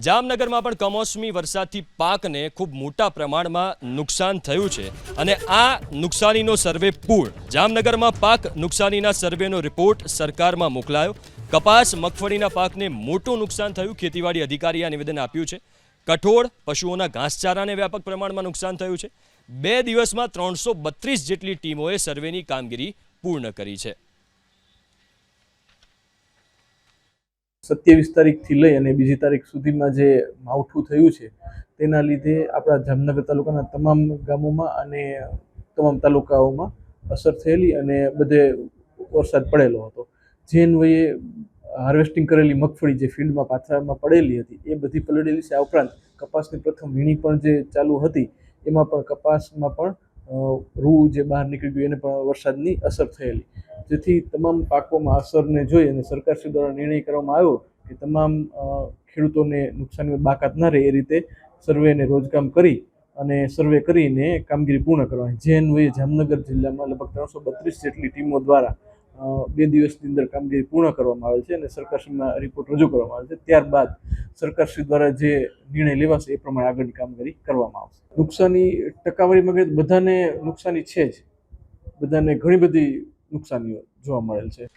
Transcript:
જામનગરમાં પણ કમોસમી વરસાદથી પાકને ખૂબ મોટા પ્રમાણમાં નુકસાન થયું છે અને આ નુકસાનીનો સર્વે પૂર્ણ. જામનગરમાં પાક નુકસાનીના સર્વેનો રિપોર્ટ સરકારમાં મોકલાયો. કપાસ, મગફળીના પાકને મોટું નુકસાન થયું. ખેતીવાડી અધિકારીએ નિવેદન આપ્યું છે. કઠોળ, પશુઓના ઘાસચારાને વ્યાપક પ્રમાણમાં નુકસાન થયું છે. બે દિવસમાં ત્રણસો જેટલી ટીમોએ સર્વેની કામગીરી પૂર્ણ કરી છે. સત્યાવીસ તારીખથી લઈ અને બીજી તારીખ સુધીમાં જે માવઠું થયું છે, તેના લીધે આપણા જામનગર તાલુકાના તમામ ગામોમાં અને તમામ તાલુકાઓમાં અસર થયેલી અને બધે વરસાદ પડેલો હતો. જે અન્વયે હાર્વેસ્ટિંગ કરેલી મગફળી જે ફિલ્ડમાં પાથરામાં પડેલી હતી, એ બધી પલળેલી છે. આ ઉપરાંત કપાસની પ્રથમ વીણી પણ જે ચાલુ હતી, એમાં પણ કપાસમાં પણ રૂ જે બહાર નીકળી ગયું, એને પણ વરસાદની અસર થયેલી. જેથી તમામ પાકોમાં અસરને જોઈ અને સરકારશ્રી દ્વારા નિર્ણય કરવામાં આવ્યો કે તમામ ખેડૂતોને નુકસાનીમાં બાકાત ન રહે એ રીતે સર્વેને રોજકામ કરી અને સર્વે કરીને કામગીરી પૂર્ણ કરવાની. જે અન્વયે જામનગર જિલ્લામાં લગભગ ત્રણસો બત્રીસ જેટલી ટીમો દ્વારા બે દિવસની અંદર કામગીરી પૂર્ણ કરવામાં આવે છે અને સરકારશ્રીમાં રિપોર્ટ રજૂ કરવામાં આવે છે. ત્યારબાદ સરકારશ્રી દ્વારા જે નિર્ણય લેવાશે એ પ્રમાણે આગળની કામગીરી કરવામાં આવશે. નુકસાની ટકાવારીમાં બધાને નુકસાની છે જ. બધાને ઘણી બધી નુકસાનીઓ જોવા મળેલ છે.